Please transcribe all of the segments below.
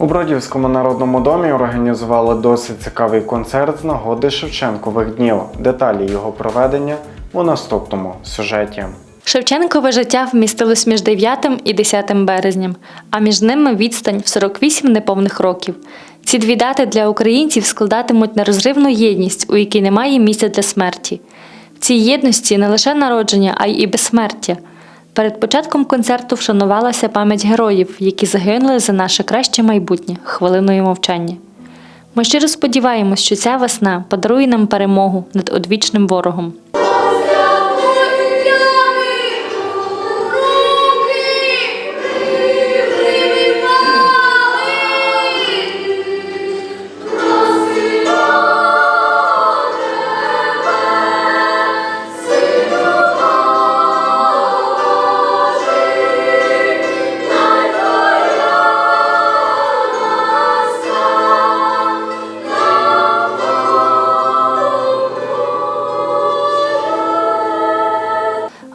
У Бродівському народному домі організували досить цікавий концерт з нагоди Шевченкових днів. Деталі його проведення у наступному сюжеті. Шевченкове життя вмістилось між 9 і 10 березням, а між ними відстань в 48 неповних років. Ці дві дати для українців складатимуть нерозривну єдність, у якій немає місця для смерті. В цій єдності не лише народження, а й і безсмертя. Перед початком концерту вшанувалася пам'ять героїв, які загинули за наше краще майбутнє хвилиною мовчання. Ми щиро сподіваємось, що ця весна подарує нам перемогу над одвічним ворогом.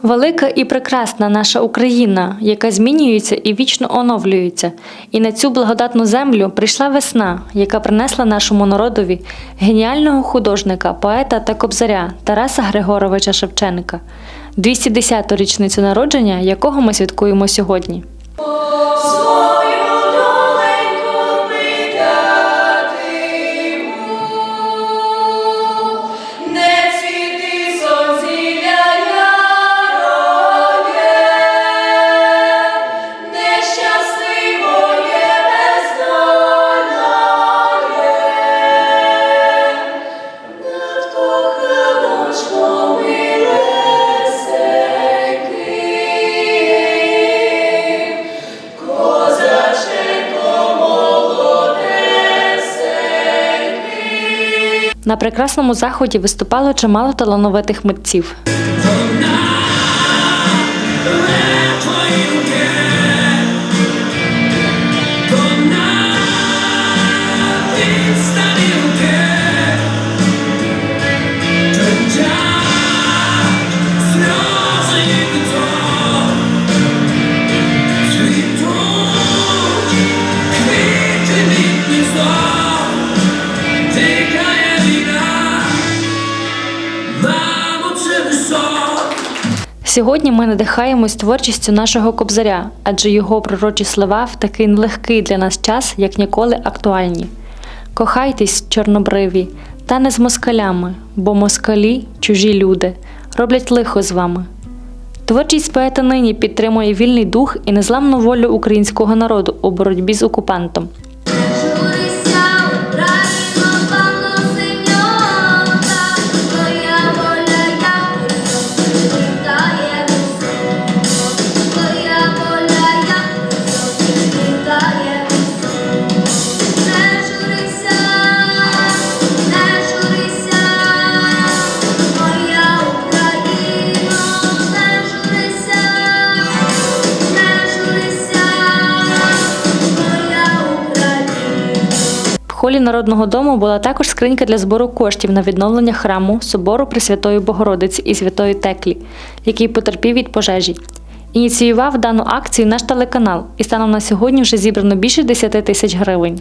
Велика і прекрасна наша Україна, яка змінюється і вічно оновлюється. І на цю благодатну землю прийшла весна, яка принесла нашому народові геніального художника, поета та кобзаря Тараса Григоровича Шевченка, 210-ту річницю народження, якого ми святкуємо сьогодні. На прекрасному заході виступало чимало талановитих митців. Сьогодні ми надихаємось творчістю нашого кобзаря, адже його пророчі слова в такий нелегкий для нас час, як ніколи актуальні. Кохайтесь, чорнобриві, та не з москалями, бо москалі, чужі люди, роблять лихо з вами. Творчість поета нині підтримує вільний дух і незламну волю українського народу у боротьбі з окупантом. Холі Народного дому була також скринька для збору коштів на відновлення храму собору Пресвятої Богородиці і Святої Теклі, який потерпів від пожежі. Ініціював дану акцію наш телеканал, і станом на сьогодні вже зібрано більше 10 тисяч гривень.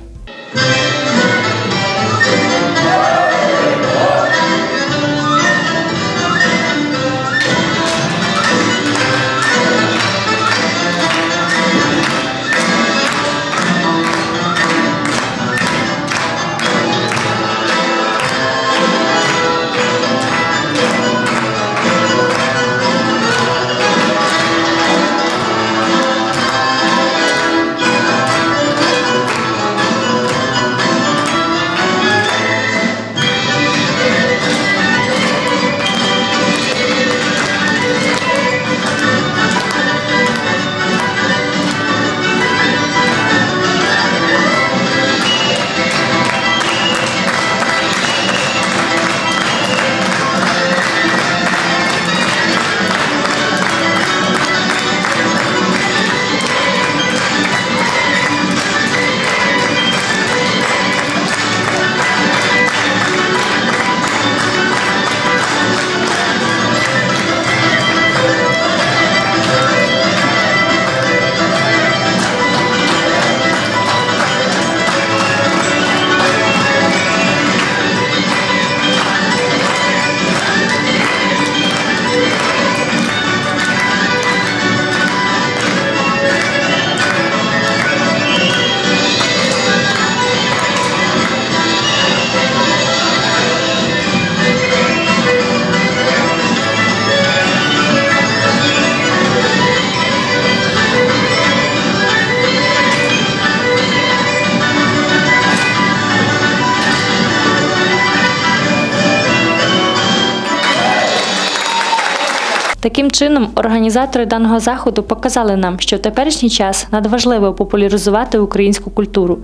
Таким чином, організатори даного заходу показали нам, що в теперішній час надважливо популяризувати українську культуру,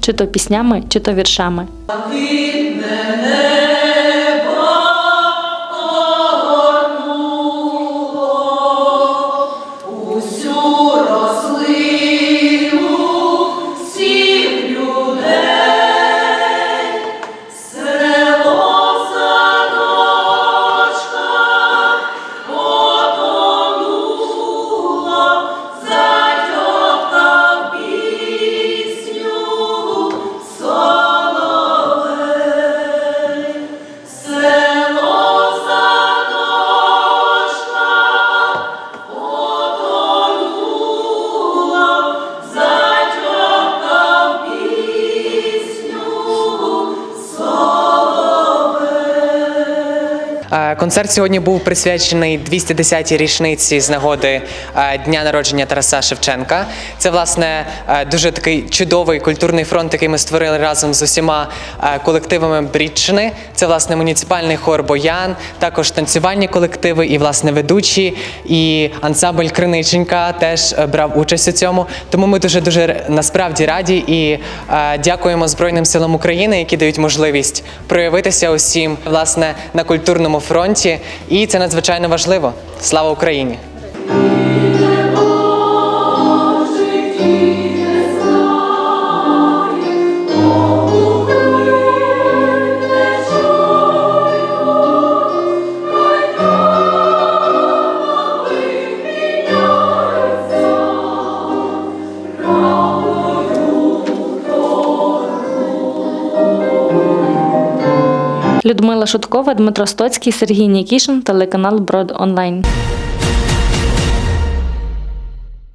чи то піснями, чи то віршами. Концерт сьогодні був присвячений 210-й річниці з нагоди е, дня народження Тараса Шевченка. Це власне е, дуже такий чудовий культурний фронт, який ми створили разом з усіма е, колективами Брідчини. Це власне муніципальний хор Боян, також танцювальні колективи і власне ведучі, і ансамбль Криниченька теж е, брав участь у цьому. Тому ми дуже дуже насправді раді і е, дякуємо Збройним силам України, які дають можливість проявитися усім власне на культурному фронті. І це надзвичайно важливо. Слава Україні! Людмила Шуткова, Дмитро Стоцький, Сергій Нікішин, телеканал Брод Онлайн.